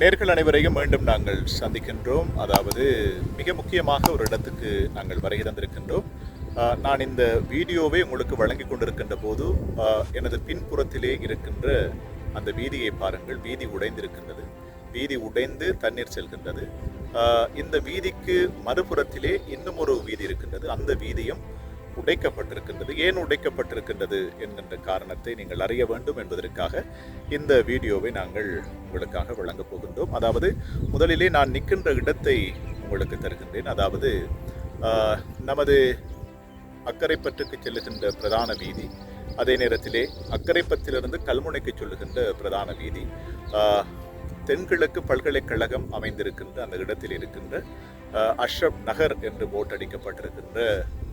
நேர்கள் அனைவரையும் மீண்டும் நாங்கள் சந்திக்கின்றோம். அதாவது மிக முக்கியமாக ஒரு இடத்துக்கு நாங்கள் வருகை தந்திருக்கின்றோம். நான் இந்த வீடியோவை உங்களுக்கு வழங்கி கொண்டிருக்கின்ற போது எனது பின்புறத்திலே இருக்கின்ற அந்த வீதியை பாருங்கள். வீதி உடைந்திருக்கின்றது. வீதி உடைந்து தண்ணீர் செல்கின்றது. இந்த வீதிக்கு மறுபுறத்திலே இன்னும் ஒரு வீதி இருக்கின்றது. அந்த வீதியும் உடைக்கப்பட்டிருக்கின்றது. ஏன் உடைக்கப்பட்டிருக்கின்றது என்கின்ற காரணத்தை நீங்கள் அறிய வேண்டும் என்பதற்காக இந்த வீடியோவை நாங்கள் உங்களுக்காக வழங்கப் போகின்றோம். அதாவது முதலிலே நான் நிற்கின்ற இடத்தை உங்களுக்கு தருகின்றேன். அதாவது நமது அக்கரைப்பற்றுக்கு செல்லுகின்ற பிரதான வீதி அதே நேரத்திலே அக்கரைப்பத்திலிருந்து கல்முனைக்கு சொல்லுகின்ற பிரதான வீதி தென்கிழக்கு பல்கலைக்கழகம் அமைந்திருக்கின்ற அந்த இடத்தில் இருக்கின்ற ஆஹ், அஷ்ரப் நகர் என்று போட்டடிக்கப்பட்டிருக்கின்ற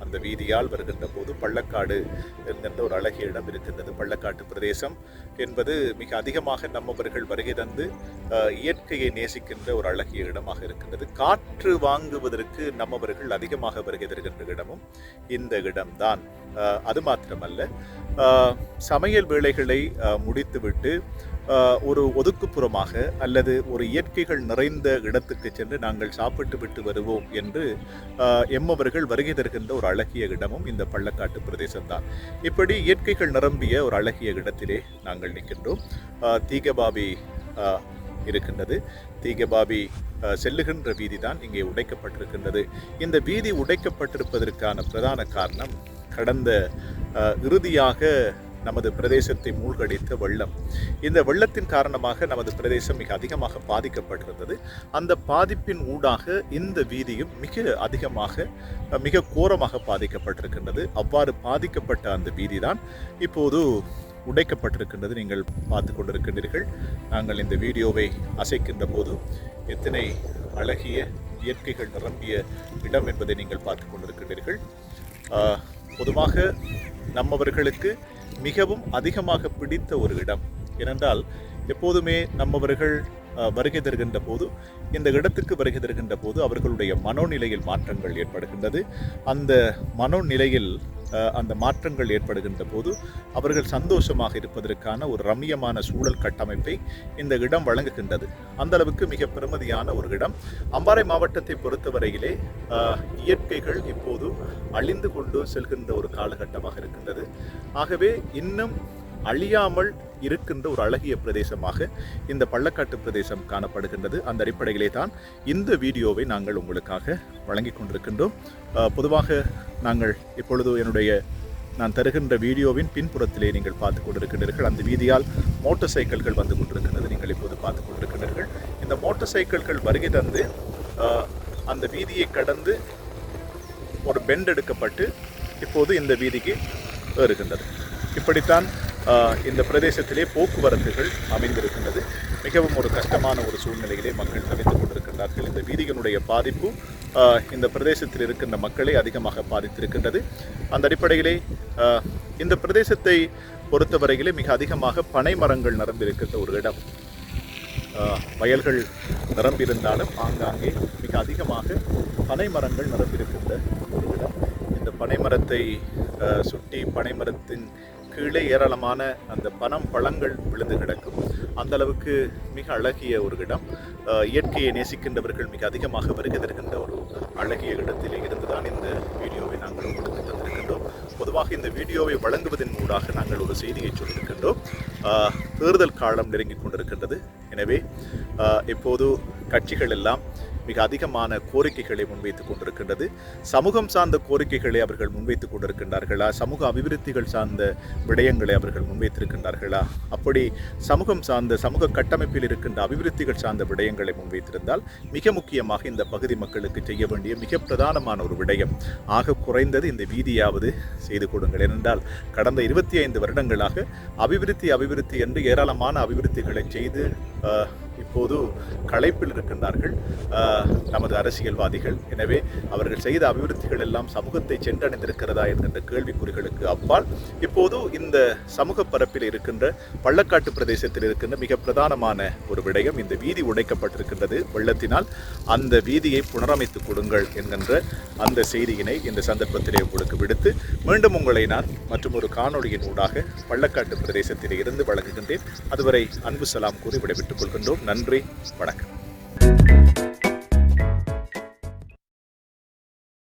அந்த வீதியால் வருகின்ற போது பள்ளக்காடு என்கின்ற ஒரு அழகிய இடம் இருக்கின்றது. பள்ளக்காட்டு பிரதேசம் என்பது மிக அதிகமாக நம்மவர்கள் வருகை தந்து இயற்கையை நேசிக்கின்ற ஒரு அழகிய இடமாக இருக்கின்றது. காற்று வாங்குவதற்கு நம்மவர்கள் அதிகமாக வருகை தருகின்ற இடமும் இந்த இடம்தான். அது மாத்திரமல்ல சமையல் வேலைகளை முடித்துவிட்டு ஒரு ஒதுக்குப்புறமாக அல்லது ஒரு இயற்கைகள் நிறைந்த இடத்துக்கு சென்று நாங்கள் சாப்பிட்டு விட்டு வருவோம் என்று எம்மவர்கள் வருகை தருகின்ற ஒரு அழகிய இடமும் இந்த பள்ளக்காட்டு பிரதேசம்தான். இப்படி இயற்கைகள் நிரம்பிய ஒரு அழகிய இடத்திலே நாங்கள் நிற்கின்றோம். தீகபாபி இருக்கின்றது. தீகபாபி செல்லுகின்ற வீதி தான் இங்கே உடைக்கப்பட்டிருக்கின்றது. இந்த வீதி உடைக்கப்பட்டிருப்பதற்கான பிரதான காரணம் கடந்த இறுதியாக நமது பிரதேசத்தை மூழ்கடித்த வெள்ளம். இந்த வெள்ளத்தின் காரணமாக நமது பிரதேசம் மிக அதிகமாக பாதிக்கப்பட்டிருந்தது. அந்த பாதிப்பின் ஊடாக இந்த வீதியும் மிக அதிகமாக மிக கோரமாக பாதிக்கப்பட்டிருக்கின்றது. அவ்வாறு பாதிக்கப்பட்ட அந்த வீதி தான் இப்போது உடைக்கப்பட்டிருக்கின்றது. நீங்கள் பார்த்து கொண்டிருக்கின்றீர்கள். நாங்கள் இந்த வீடியோவை அசைக்கின்ற போது எத்தனை அழகிய இயற்கைகள் நிரம்பிய இடம் என்பதை நீங்கள் பார்த்து கொண்டிருக்கின்றீர்கள். பொதுவாக நம்மவர்களுக்கு மிகவும் அதிகமாக பிடித்த ஒரு இடம். ஏனென்றால் எப்போதுமே நம்மவர்கள் வருகை தருகின்ற போது இந்த இடத்திற்கு வருகை தருகின்ற போது அவர்களுடைய மனோநிலையில் மாற்றங்கள் ஏற்படுகின்றது. அந்த மனோநிலையில் அந்த மாற்றங்கள் ஏற்படுகின்ற போது அவர்கள் சந்தோஷமாக இருப்பதற்கான ஒரு ரம்மியமான சூழல் கட்டமைப்பை இந்த இடம் வழங்குகின்றது. அந்த அளவுக்கு மிக பெருமதியான ஒரு இடம். அம்பாறை மாவட்டத்தை பொறுத்தவரையிலே இயற்கைகள் இப்போது அழிந்து கொண்டு செல்கின்ற ஒரு காலகட்டமாக இருக்கின்றது. ஆகவே இன்னும் அழியாமல் இருக்கின்ற ஒரு அழகிய பிரதேசமாக இந்த பள்ளக்காட்டு பிரதேசம் காணப்படுகின்றது. அந்த அடிப்படையிலே தான் இந்த வீடியோவை நாங்கள் உங்களுக்காக வழங்கி கொண்டிருக்கின்றோம். பொதுவாக நாங்கள் இப்பொழுது என்னுடைய நான் தருகின்ற வீடியோவின் பின்புறத்திலே நீங்கள் பார்த்து கொண்டிருக்கின்றீர்கள். அந்த வீதியால் மோட்டார் சைக்கிள்கள் வந்து கொண்டிருக்கின்றது. நீங்கள் இப்போது பார்த்து கொண்டிருக்கின்றீர்கள். இந்த மோட்டார் சைக்கிள்கள் வருகை தந்து அந்த வீதியை கடந்து ஒரு பெண்ட் எடுக்கப்பட்டு இப்போது இந்த வீதிக்கு ஏறுகின்றது. இப்படித்தான் இந்த பிரதேசத்திலே போக்குவரத்துகள் அமைந்திருக்கின்றது. மிகவும் ஒரு கஷ்டமான ஒரு சூழ்நிலையிலே மக்கள் தவித்துக் கொண்டிருக்கின்றார்கள். இந்த வீதிகளுடைய பாதிப்பு இந்த பிரதேசத்தில் இருக்கின்ற மக்களை அதிகமாக பாதித்திருக்கின்றது. அந்த அடிப்படையிலே இந்த பிரதேசத்தை பொறுத்தவரையிலே மிக அதிகமாக பனை மரங்கள் நிரம்பியிருக்கின்ற ஒரு இடம். வயல்கள் நிரம்பியிருந்தாலும் ஆங்காங்கே மிக அதிகமாக பனை மரங்கள் நிரம்பியிருக்கின்ற ஒரு இடம். இந்த பனைமரத்தை சுட்டி பனைமரத்தின் பனை மரத்தின் கீழே ஏராளமான அந்த பனம் பழங்கள் விழுந்து கிடக்கும். அந்த அளவுக்கு மிக அழகிய ஒரு இடம். இயற்கையை நேசிக்கின்றவர்கள் மிக அதிகமாக வருகை தருகின்ற ஒரு அழகிய இடத்தில் இருந்துதான் இந்த வீடியோவை நாங்கள் உங்களுக்கு தந்திருக்கின்றோம். பொதுவாக இந்த வீடியோவை வழங்குவதன் ஊடாக நாங்கள் ஒரு செய்தியை சொல்லியிருக்கின்றோம். தேர்தல் காலம் நெருங்கிக் கொண்டிருக்கின்றது. எனவே இப்போது கட்சிகள் எல்லாம் மிக அதிகமான கோரிக்கைகளை முன்வைத்துக் கொண்டிருக்கின்றது. சமூகம் சார்ந்த கோரிக்கைகளை அவர்கள் முன்வைத்துக் கொண்டிருக்கின்றார்களா? சமூக அபிவிருத்திகள் சார்ந்த விடயங்களை அவர்கள் முன்வைத்திருக்கின்றார்களா? அப்படி சமூகம் சார்ந்த சமூக கட்டமைப்பில் இருக்கின்ற அபிவிருத்திகள் சார்ந்த விடயங்களை முன்வைத்திருந்தால் மிக முக்கியமாக இந்த பகுதி மக்களுக்கு செய்ய வேண்டிய மிக பிரதானமான ஒரு விடயம். ஆக குறைந்தது இந்த வீதியாவது செய்து கொடுங்கள். ஏனென்றால் கடந்த இருபத்தி ஐந்து வருடங்களாக அபிவிருத்தி அபிவிருத்தி என்று ஏராளமான அபிவிருத்திகளை செய்து இப்போது களைப்பில் இருக்கின்றார்கள். நமது அரசியல்வாதிகள். எனவே அவர்கள் செய்த அபிவிருத்திகள் எல்லாம் சமூகத்தை சென்றடைந்திருக்கிறதா என்கின்ற கேள்விக்குறிகளுக்கு அப்பால் இப்போது இந்த சமூக பரப்பில் இருக்கின்ற பள்ளக்காட்டு பிரதேசத்தில் இருக்கின்ற மிக பிரதானமான ஒரு விடயம் இந்த வீதி உடைக்கப்பட்டிருக்கின்றது. வெள்ளத்தினால் அந்த வீதியை புனரமைத்துக் கொடுங்கள் என்கின்ற அந்த செய்தியினை இந்த சந்தர்ப்பத்திலே உங்களுக்கு விடுத்து மீண்டும் உங்களை நான் மற்றும் ஒரு காணொளியின் ஊடாக பள்ளக்காட்டு பிரதேசத்திலே இருந்து வழங்குகின்றேன். அதுவரை அன்பு சலாம் கூறி விடைபெற்றுக் கொள்கின்றோம். நன்றி வணக்கம்.